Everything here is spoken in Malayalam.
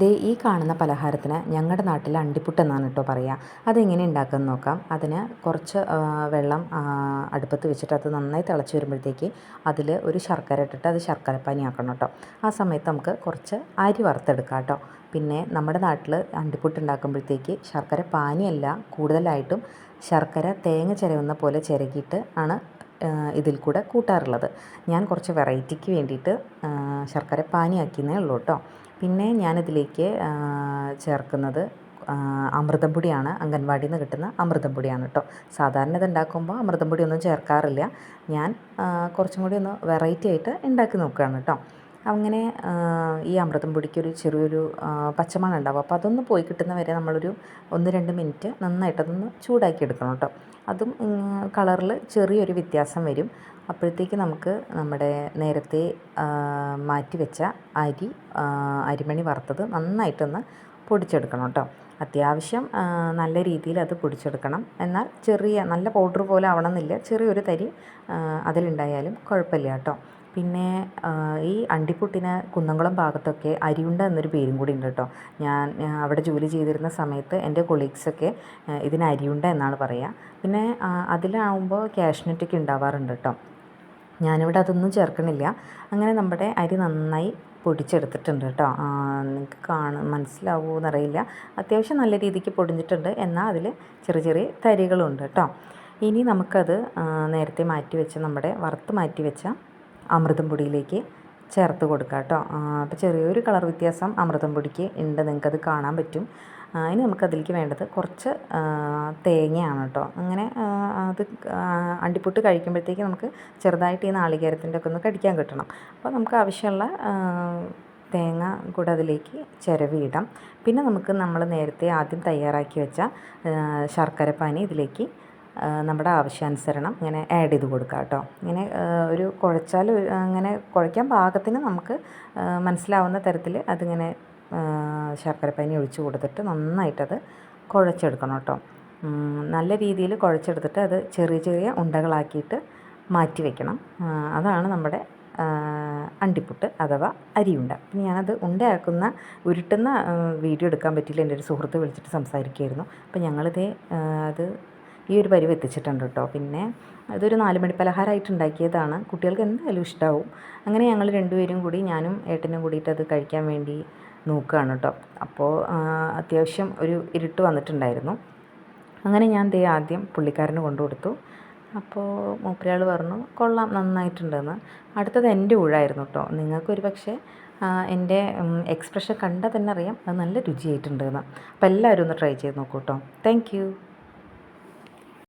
ദേ ഈ കാണുന്ന പലഹാരത്തിന് ഞങ്ങളുടെ നാട്ടിൽ അണ്ടിപ്പുട്ട് എന്നാണ് കേട്ടോ പറയുക അതെങ്ങനെ ഉണ്ടാക്കുമെന്ന് നോക്കാം. അതിന് കുറച്ച് വെള്ളം അടുപ്പത്ത് വെച്ചിട്ട് അത് നന്നായി തിളച്ച് വരുമ്പോഴത്തേക്ക് അതിൽ ഒരു ശർക്കര ഇട്ടിട്ട് അത് ശർക്കരപ്പാനി ആക്കണം കേട്ടോ ആ സമയത്ത് നമുക്ക് കുറച്ച് അരി വറുത്തെടുക്കാം കേട്ടോ പിന്നെ നമ്മുടെ നാട്ടിൽ അണ്ടിപ്പുട്ട് ഉണ്ടാക്കുമ്പോഴത്തേക്ക് ശർക്കര പാനിയല്ല കൂടുതലായിട്ടും ശർക്കര തേങ്ങ ചിരവുന്ന പോലെ ചിരകിയിട്ട് ആണ് ഇതിൽ കൂടെ കൂട്ടാറുള്ളത്. ഞാൻ കുറച്ച് വെറൈറ്റിക്ക് വേണ്ടിയിട്ട് ശർക്കര പാനിയാക്കിയെന്നേ ഉള്ളൂ കേട്ടോ. പിന്നെ ഞാനിതിലേക്ക് ചേർക്കുന്നത് അമൃതം പൊടിയാണ് അംഗൻവാടിയിൽ നിന്ന് കിട്ടുന്ന അമൃതം പൊടിയാണ് കേട്ടോ. സാധാരണ ഇത് ഉണ്ടാക്കുമ്പോൾ അമൃതം പൊടിയൊന്നും ചേർക്കാറില്ല. ഞാൻ കുറച്ചും കൂടി ഒന്ന് വെറൈറ്റി ആയിട്ട് ഉണ്ടാക്കി നോക്കുകയാണ് കേട്ടോ. അങ്ങനെ ഈ അമൃതം പൊടിക്കൊരു ചെറിയൊരു പച്ചമണം ഉണ്ടാവും അപ്പോൾ അതൊന്ന് പോയി കിട്ടുന്ന വരെ നമ്മളൊരു ഒന്ന് രണ്ട് മിനിറ്റ് നന്നായിട്ടതൊന്ന് ചൂടാക്കി എടുക്കണം കേട്ടോ. അതും കളറിൽ ചെറിയൊരു വ്യത്യാസം വരും. അപ്പോഴത്തേക്ക് നമുക്ക് നമ്മുടെ നേരത്തെ മാറ്റി വെച്ച അരി അരിമണി വറുത്തത് നന്നായിട്ടൊന്ന് പൊടിച്ചെടുക്കണം കേട്ടോ. അത്യാവശ്യം നല്ല രീതിയിൽ അത് പൊടിച്ചെടുക്കണം. എന്നാൽ ചെറിയ നല്ല പൗഡർ പോലെ ആവണമെന്നില്ല. ചെറിയൊരു തരി അതിലുണ്ടായാലും കുഴപ്പമില്ല കേട്ടോ. പിന്നെ ഈ അണ്ടിപ്പുട്ടിന് കുന്നംകുളം ഭാഗത്തൊക്കെ അരിയുണ്ട എന്നൊരു പേരും കൂടി ഉണ്ട് കേട്ടോ. ഞാൻ അവിടെ ജോലി ചെയ്തിരുന്ന സമയത്ത് എന്റെ കൊളീഗ്സൊക്കെ ഇതിന് അരിയുണ്ട എന്നാണ് പറയുക പിന്നെ അതിലാവുമ്പോൾ ക്യാഷ്നറ്റൊക്കെ ഉണ്ടാവാറുണ്ട് കേട്ടോ. ഞാനിവിടെ അതൊന്നും ചേർക്കണില്ല. അങ്ങനെ നമ്മുടെ അരി നന്നായി പൊടിച്ചെടുത്തിട്ടുണ്ട് കേട്ടോ. നിങ്ങൾക്ക് കാണും മനസ്സിലാവുമോ എന്നറിയില്ല അത്യാവശ്യം നല്ല രീതിക്ക് പൊടിഞ്ഞിട്ടുണ്ട്. എന്നാൽ അതിൽ ചെറിയ ചെറിയ തരികളുണ്ട് കേട്ടോ. ഇനി നമുക്കത് നേരത്തെ മാറ്റി വെച്ച നമ്മുടെ വറുത്ത് മാറ്റി വെച്ച അമൃതം പൊടിയിലേക്ക് ചേർത്ത് കൊടുക്കുക കേട്ടോ. അപ്പോൾ ചെറിയൊരു കളർ വ്യത്യാസം അമൃതം പൊടിക്ക് ഉണ്ട്. നിങ്ങൾക്കത് കാണാൻ പറ്റും. ഇനി നമുക്കതിലേക്ക് വേണ്ടത് കുറച്ച് തേങ്ങയാണ് കേട്ടോ. അങ്ങനെ അത് അണ്ടിപ്പൊട്ട് കഴിക്കുമ്പോഴത്തേക്ക് നമുക്ക് ചെറുതായിട്ട് ഈ നാളികേരത്തിന്റെ ഒക്കെ ഒന്ന് കടിക്കാൻ കിട്ടണം. അപ്പോൾ നമുക്ക് ആവശ്യമുള്ള തേങ്ങ കൂടെ അതിലേക്ക് ചിരവിയിടാം. പിന്നെ നമുക്ക് നമ്മൾ നേരത്തെ ആദ്യം തയ്യാറാക്കി വെച്ച ശർക്കരപ്പാനി ഇതിലേക്ക് നമ്മുടെ ആവശ്യാനുസരണം ഇങ്ങനെ ആഡ് ചെയ്ത് കൊടുക്കുക കേട്ടോ. ഇങ്ങനെ ഒരു കുഴച്ചാൽ അങ്ങനെ കുഴയ്ക്കാൻ പാകത്തിന് നമുക്ക് മനസ്സിലാവുന്ന തരത്തിൽ അതിങ്ങനെ ശർക്കരപ്പാനി ഒഴിച്ച് കൊടുത്തിട്ട് നന്നായിട്ടത് കുഴച്ചെടുക്കണം കേട്ടോ. നല്ല രീതിയിൽ കുഴച്ചെടുത്തിട്ട് അത് ചെറിയ ചെറിയ ഉണ്ടകളാക്കിയിട്ട് മാറ്റി വയ്ക്കണം അതാണ് നമ്മുടെ അണ്ടിപ്പുട്ട് അഥവാ അരിയുണ്ട. പിന്നെ ഞാനത് ഉണ്ടയാക്കുന്ന ഉരുട്ടുന്ന വീഡിയോ എടുക്കാൻ പറ്റിയില്ല. എന്റെ ഒരു സുഹൃത്ത് വിളിച്ചിട്ട് സംസാരിക്കുമായിരുന്നു അപ്പം ഞങ്ങളിതേ അത് ഈ ഒരു പരിവ് എത്തിച്ചിട്ടുണ്ട് കേട്ടോ. പിന്നെ അതൊരു നാല് മണി പലഹാരമായിട്ട് ഉണ്ടാക്കിയതാണ് കുട്ടികൾക്ക് എന്തായാലും ഇഷ്ടമാവും അങ്ങനെ ഞങ്ങൾ രണ്ടുപേരും കൂടി ഞാനും ഏട്ടനും കൂടിയിട്ട് അത് കഴിക്കാൻ വേണ്ടി നോക്കുകയാണ് കേട്ടോ. അപ്പോൾ അത്യാവശ്യം ഒരു ഇരുട്ട് വന്നിട്ടുണ്ടായിരുന്നു. അങ്ങനെ ഞാൻ ദേ ആദ്യം പുള്ളിക്കാരന് കൊണ്ടു കൊടുത്തു അപ്പോൾ മൂപ്പരാൾ പറഞ്ഞു കൊള്ളാം നന്നായിട്ടുണ്ടെന്ന്. അടുത്തത് എന്റെ ഊഴായിരുന്നു കേട്ടോ. നിങ്ങൾക്കൊരു പക്ഷേ എന്റെ എക്സ്പ്രഷൻ കണ്ടാൽ തന്നെ അറിയാം അത് നല്ല രുചിയായിട്ടുണ്ടെന്ന്. അപ്പോൾ എല്ലാവരും ഒന്ന് ട്രൈ ചെയ്ത് നോക്കൂ കേട്ടോ. താങ്ക്